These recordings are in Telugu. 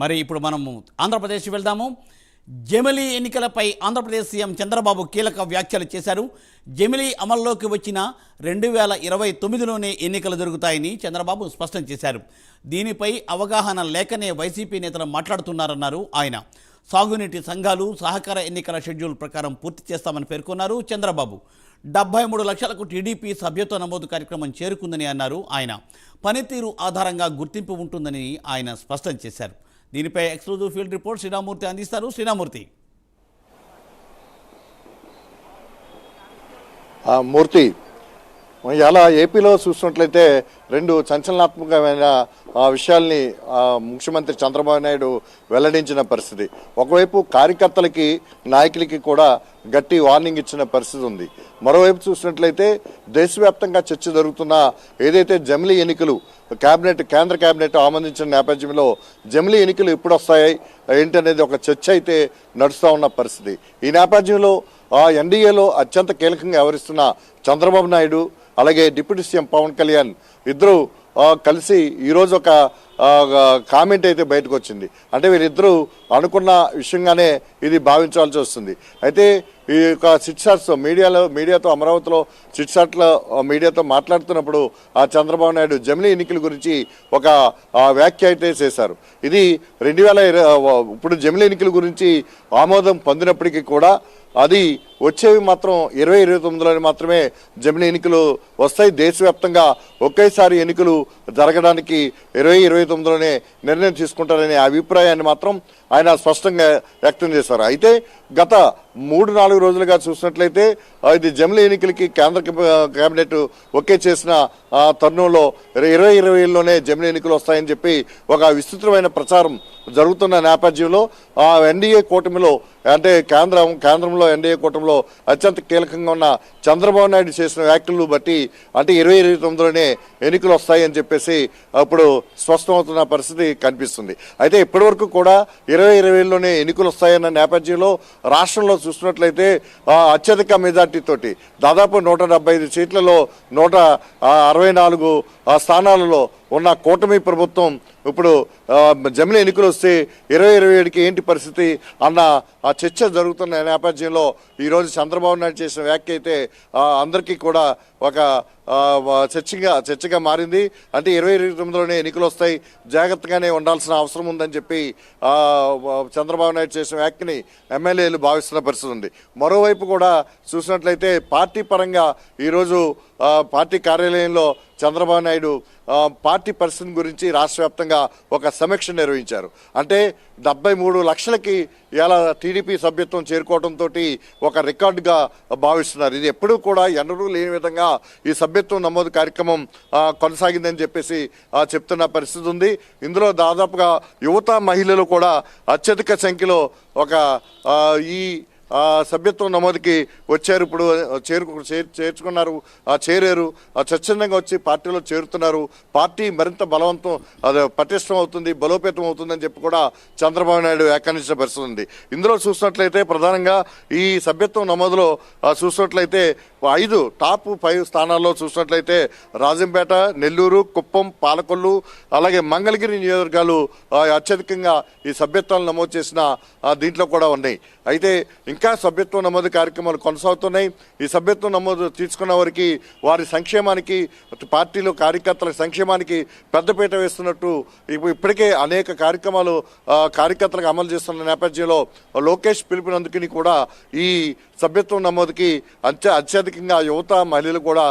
మరి ఇప్పుడు మనము ఆంధ్రప్రదేశ్ వెళ్దాము. జమిలి ఎన్నికలపై ఆంధ్రప్రదేశ్ సీఎం చంద్రబాబు కీలక వ్యాఖ్యలు చేశారు. జమిలి అమల్లోకి వచ్చిన రెండు వేల ఇరవై తొమ్మిదిలోనే ఎన్నికలు జరుగుతాయని చంద్రబాబు స్పష్టం చేశారు. దీనిపై అవగాహన లేకనే వైసీపీ నేతలు మాట్లాడుతున్నారన్నారు ఆయన. సాగునీటి సంఘాలు సహకార ఎన్నికల షెడ్యూల్ ప్రకారం పూర్తి చేస్తామని పేర్కొన్నారు చంద్రబాబు. డెబ్బై మూడు లక్షలకు టీడీపీ సభ్యత్వ నమోదు కార్యక్రమం చేరుకుందని అన్నారు ఆయన. పనితీరు ఆధారంగా గుర్తింపు ఉంటుందని ఆయన స్పష్టం చేశారు. దీనిపై ఎక్స్క్లూజివ్ ఫీల్డ్ రిపోర్ట్ శ్రీరామూర్తి అందిస్తారు. శ్రీరామూర్తి. మూర్తి ఇలా ఏపీలో చూసినట్లయితే రెండు సంచలనాత్మకమైన విషయాల్ని ముఖ్యమంత్రి చంద్రబాబు నాయుడు వెల్లడించిన పరిస్థితి. ఒకవైపు కార్యకర్తలకి నాయకులకి కూడా గట్టి వార్నింగ్ ఇచ్చిన పరిస్థితి ఉంది. మరోవైపు చూసినట్లయితే దేశవ్యాప్తంగా చర్చ జరుగుతున్న ఏదైతే జమిలీ ఎన్నికలు కేబినెట్ కేంద్ర కేబినెట్ ఆమోదించిన నేపథ్యంలో జమిలీ ఎన్నికలు ఎప్పుడు వస్తాయి ఏంటనేది ఒక చర్చ అయితే నడుస్తూ ఉన్న పరిస్థితి. ఈ నేపథ్యంలో ఎన్డీఏలో అత్యంత కీలకంగా వ్యవహరిస్తున్న చంద్రబాబు నాయుడు అలాగే డిప్యూటీ సీఎం పవన్ కళ్యాణ్ ఇద్దరు కలిసి ఈరోజు ఒక కామెంట్ అయితే బయటకు వచ్చింది. అంటే వీరిద్దరూ అనుకున్న విషయంగానే ఇది భావించాల్సి వస్తుంది. అయితే ఈ యొక్క చిట్సాట్స్ మీడియాలో మీడియాతో అమరావతిలో చిట్సాట్లో మీడియాతో మాట్లాడుతున్నప్పుడు ఆ చంద్రబాబు నాయుడు జమిలీ ఎన్నికల గురించి ఒక వ్యాఖ్య అయితే చేశారు. ఇది రెండు వేల ఇప్పుడు జమిలీ ఎన్నికల గురించి ఆమోదం పొందినప్పటికీ కూడా అది వచ్చేవి మాత్రం ఇరవై ఇరవై తొమ్మిదిలోనే మాత్రమే జమిలీ ఎన్నికలు వస్తాయి. దేశవ్యాప్తంగా ఒకేసారి ఎన్నికలు జరగడానికి ఇరవై ఇరవై తొమ్మిదిలోనే నిర్ణయం తీసుకుంటారనే అభిప్రాయాన్ని మాత్రం ఆయన స్పష్టంగా వ్యక్తం చేశారు. అయితే గత మూడు నాలుగు రోజులుగా చూసినట్లయితే ఇది జమిలీ ఎన్నికలకి కేంద్ర కేబినెట్ ఒకే చేసిన తరుణంలో ఇరవై ఇరవైలోనే జమిలీ ఎన్నికలు వస్తాయని చెప్పి ఒక విస్తృతమైన ప్రచారం జరుగుతున్న నేపథ్యంలో ఆ ఎన్డీఏ కూటమిలో అంటే కేంద్రం కేంద్రంలో ఎన్డీఏ కూటమిలో అత్యంత కీలకంగా ఉన్న చంద్రబాబు నాయుడు చేసిన వ్యాఖ్యలు బట్టి అంటే ఇరవై ఇరవై తొమ్మిదిలోనే ఎన్నికలు వస్తాయని చెప్పేసి అప్పుడు స్పష్టమవుతున్న పరిస్థితి కనిపిస్తుంది. అయితే ఇప్పటివరకు కూడా ఇరవై ఇరవైలోనే ఎన్నికలు వస్తాయన్న నేపథ్యంలో రాష్ట్రంలో చూసినట్లయితే అత్యధిక మెజార్టీతోటి దాదాపు నూట డెబ్బై ఐదు సీట్లలో నూట అరవై నాలుగు స్థానాలలో ఉన్న కూటమి ప్రభుత్వం ఇప్పుడు ఆ, ఎన్నికలు వస్తే ఇరవై ఇరవై ఏడుకి ఏంటి పరిస్థితి అన్న ఆ చర్చ జరుగుతున్న నేపథ్యంలో ఈరోజు చంద్రబాబు నాయుడు చేసిన వ్యాఖ్య అయితే అందరికీ కూడా ఒక చర్చగా చర్చగా మారింది. అంటే ఇరవై ఇరవై తొమ్మిదిలోనే ఎన్నికలు వస్తాయి. జాగ్రత్తగానే ఉండాల్సిన అవసరం ఉందని చెప్పి చంద్రబాబు నాయుడు చేసిన వ్యాఖ్యని ఎమ్మెల్యేలు భావిస్తున్న పరిస్థితి ఉంది. మరోవైపు కూడా చూసినట్లయితే పార్టీ పరంగా ఈరోజు పార్టీ కార్యాలయంలో చంద్రబాబు నాయుడు పార్టీ పరిస్థితి గురించి రాష్ట్ర వ్యాప్తంగా ఒక సమీక్ష నిర్వహించారు. అంటే డెబ్బై మూడు లక్షలకి ఇలా టీడీపీ సభ్యత్వం చేరుకోవడంతో ఒక రికార్డుగా భావిస్తున్నారు. ఇది ఎప్పుడూ కూడా ఎన్నడూ లేని విధంగా ఈ సభ్యత్వం నమోదు కార్యక్రమం కొనసాగిందని చెప్పేసి ఆ, చెప్తున్న పరిస్థితి ఉంది. ఇందులో దాదాపుగా యువత మహిళలు కూడా అత్యధిక సంఖ్యలో ఒక ఈ సభ్యత్వం నమోదుకి వచ్చారు. ఇప్పుడు చేరుకు చేర్చుకున్నారు. ఆ, చేరారు. ఆ, స్వచ్ఛందంగా వచ్చి పార్టీలో చేరుతున్నారు. పార్టీ మరింత బలవంతం అది పటిష్టం అవుతుంది బలోపేతం అవుతుందని చెప్పి కూడా చంద్రబాబు నాయుడు వ్యాఖ్యానించిన పరిస్థితి ఉంది. ఇందులో చూసినట్లయితే ప్రధానంగా ఈ సభ్యత్వం నమోదులో చూసినట్లయితే ఐదు టాప్ ఫైవ్ స్థానాల్లో చూసినట్లయితే రాజంపేట నెల్లూరు కుప్పం పాలకొల్లు అలాగే మంగళగిరి నియోజకవర్గాలు అత్యధికంగా ఈ సభ్యత్వాలు నమోదు చేసిన దీంట్లో కూడా ఉన్నాయి. అయితే ఇంకా సభ్యత్వం నమోదు కార్యక్రమాలు కొనసాగుతున్నాయి. ఈ సభ్యత్వం నమోదు తీసుకున్న వారికి వారి సంక్షేమానికి పార్టీలో కార్యకర్తల సంక్షేమానికి పెద్దపీట వేస్తున్నట్టు ఇప్పటికే అనేక కార్యక్రమాలు కార్యకర్తలకు అమలు చేస్తున్న నేపథ్యంలో లోకేష్ పిలుపునందుకుని కూడా ఈ సభ్యత్వం నమోదుకి అత్య అత్యధికంగా యువత మహిళలు కూడా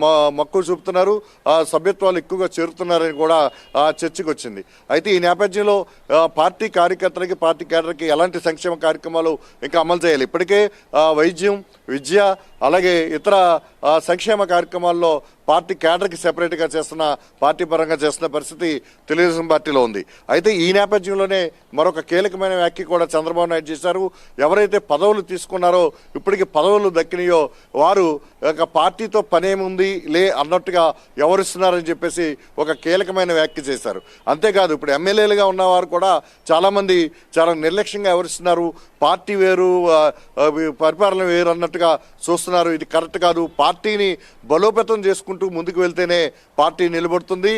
మ- మక్కువ చూపుతున్నారు. ఆ, సభ్యత్వాలు ఎక్కువగా చేరుతున్నారని కూడా చర్చకొచ్చింది. చర్చకు వచ్చింది అయితే ఈ నేపథ్యంలో పార్టీ కార్యకర్తలకి పార్టీ కేడర్కి ఎలాంటి సంక్షేమ కార్యక్రమాలు ఇంకా అమలు చేయాలి. ఇప్పటికే వైద్యం విద్య అలాగే ఇతర సంక్షేమ కార్యక్రమాల్లో పార్టీ కేడర్కి సెపరేట్గా చేస్తున్న పార్టీ పరంగా చేస్తున్న పరిస్థితి తెలుగుదేశం పార్టీలో ఉంది. అయితే ఈ నేపథ్యంలోనే మరొక కీలకమైన వ్యాఖ్య కూడా చంద్రబాబు నాయుడు చేశారు. ఎవరైతే పదవులు తీసుకున్నారో ఇప్పటికి పదవులు దక్కినాయో వారు ఒక పార్టీతో పనేముంది లే అన్నట్టుగా ఎవరిస్తున్నారని చెప్పేసి ఒక కీలకమైన వ్యాఖ్య చేశారు. అంతేకాదు ఇప్పుడు ఎమ్మెల్యేలుగా ఉన్నవారు కూడా చాలామంది చాలా నిర్లక్ష్యంగా ఎవరిస్తున్నారు పార్టీ వేరు పరిపాలన వేరు అన్నట్టు అన్నట్టుగా చూస్తున్నారు. ఇది కరెక్ట్ కాదు. పార్టీని బలోపేతం చేసుకుంటూ ముందుకు వెళ్తేనే పార్టీ నిలబడుతుంది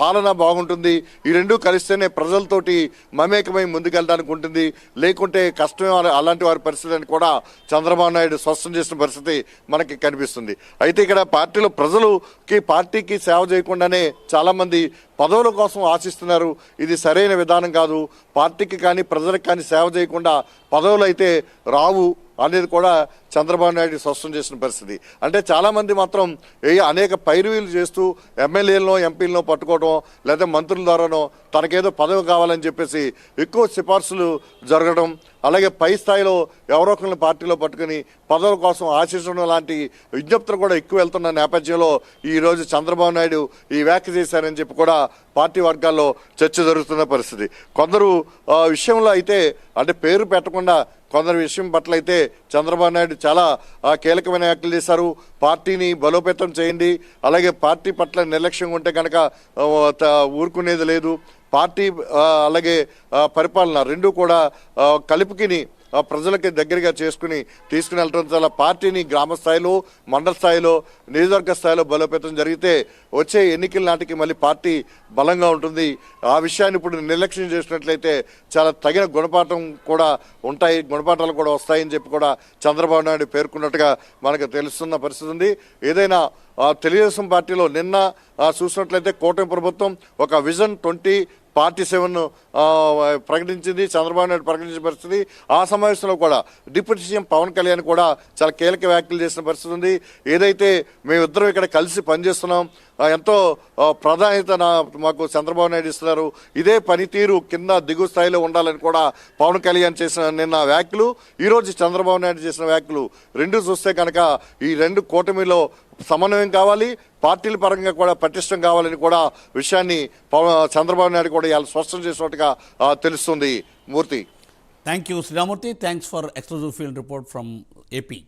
పాలన బాగుంటుంది. ఈ రెండూ కలిస్తేనే ప్రజలతోటి మమేకమై ముందుకెళ్ళడానికి ఉంటుంది. లేకుంటే కష్టమే అలాంటి వారి పరిస్థితి అని కూడా చంద్రబాబు నాయుడు స్పష్టం చేసిన పరిస్థితి మనకి కనిపిస్తుంది. అయితే ఇక్కడ పార్టీలో ప్రజలుకి పార్టీకి సేవ చేయకుండానే చాలామంది పదవుల కోసం ఆశిస్తున్నారు. ఇది సరైన విధానం కాదు. పార్టీకి కానీ ప్రజలకు కానీ సేవ చేయకుండా పదవులు అయితే రావు అనేది కూడా చంద్రబాబు నాయుడు స్పష్టం చేసిన పరిస్థితి. అంటే చాలామంది మాత్రం ఏ అనేక పైరువీలు చేస్తూ ఎమ్మెల్యేలను ఎంపీలను పట్టుకోవడం లేదా మంత్రుల ద్వారానో తనకేదో పదవి కావాలని చెప్పేసి ఎక్కువ సిఫార్సులు జరగడం అలాగే పై స్థాయిలో ఎవరో ఒకరిని పార్టీలో పట్టుకుని పదవుల కోసం ఆశించడం లాంటి విజ్ఞప్తులు కూడా ఎక్కువ వెళ్తున్న నేపథ్యంలో ఈ రోజు చంద్రబాబు నాయుడు ఈ వ్యాఖ్య చేశారని చెప్పి కూడా పార్టీ వర్గాల్లో చర్చ జరుగుతున్న పరిస్థితి. కొందరు విషయంలో అయితే అంటే పేరు పెట్టకుండా కొందరు విషయం పట్ల అయితే చంద్రబాబు నాయుడు చాలా కీలకమైన వ్యాఖ్యలు చేశారు. పార్టీని బలోపేతం చేయండి. అలాగే పార్టీ పట్ల నిర్లక్ష్యంగా ఉంటే కనుక త- ఊరుకునేది లేదు. పార్టీ అలాగే పరిపాలన రెండు కూడా కలిపికిని ప్రజలకి దగ్గరగా చేసుకుని తీసుకుని వెళ్ళడం చాలా పార్టీని గ్రామ స్థాయిలో మండల స్థాయిలో నియోజకవర్గ స్థాయిలో బలోపేతం జరిగితే వచ్చే ఎన్నికల నాటికి మళ్ళీ పార్టీ బలంగా ఉంటుంది. ఆ విషయాన్ని ఇప్పుడు నిర్లక్ష్యం చేసినట్లయితే చాలా తగిన గుణపాఠం కూడా ఉంటాయి. గుణపాఠాలు కూడా వస్తాయని చెప్పి కూడా చంద్రబాబు నాయుడు పేర్కొన్నట్టుగా మనకు తెలుస్తున్న పరిస్థితి ఉంది. ఏదైనా తెలుగుదేశం పార్టీలో నిన్న చూసినట్లయితే కూటమి ప్రభుత్వం ఒక విజన్ ట్వంటీ పార్టీ సెవెన్ ప్రకటించింది చంద్రబాబు నాయుడు ప్రకటించిన పరిస్థితి. ఆ సమావేశంలో కూడా డిప్యూటీ సీఎం పవన్ కళ్యాణ్ కూడా చాలా కీలక వ్యాఖ్యలు చేసిన పరిస్థితి ఉంది. ఏదైతే మేమిద్దరం ఇక్కడ కలిసి పనిచేస్తున్నాం ఎంతో ప్రాధాన్యత నా మాకు చంద్రబాబు నాయుడు ఇస్తున్నారు. ఇదే పనితీరు కింద దిగు స్థాయిలో ఉండాలని కూడా పవన్ కళ్యాణ్ చేసిన నిన్న వ్యాఖ్యలు. ఈరోజు చంద్రబాబు నాయుడు చేసిన వ్యాఖ్యలు రెండు చూస్తే కనుక ఈ రెండు కూటమిలో సమన్వయం కావాలి పార్టీల పరంగా కూడా పటిష్టం కావాలని కూడా విషయాన్ని పవ- చంద్రబాబు నాయుడు కూడా ఇవాళ స్పష్టం చేసినట్టుగా తెలుస్తుంది. Murthy. Thank you Sriramamurthy thanks for exclusive field report from AP